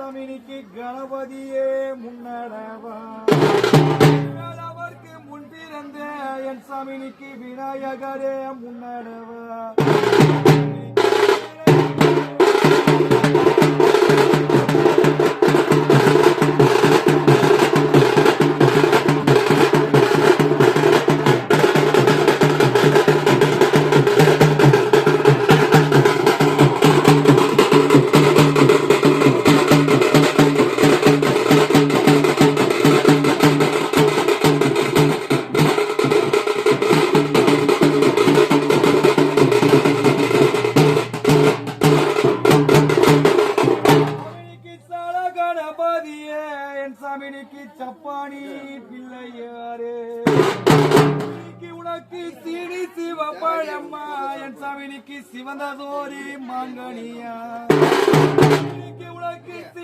சமினிக்கு கணபதியே முன்னடவா. அவருக்கு முன் பிறந்த என் சமினிக்கு விநாயகரே முன்னடவா. கணபதியே என் சாமினிக்கு சப்பானி பிள்ளையாரே. உனக்கு சீனி சிவப்பழம்மா என் சாமினிக்கு சிவந்த தோரி மாங்கனியா.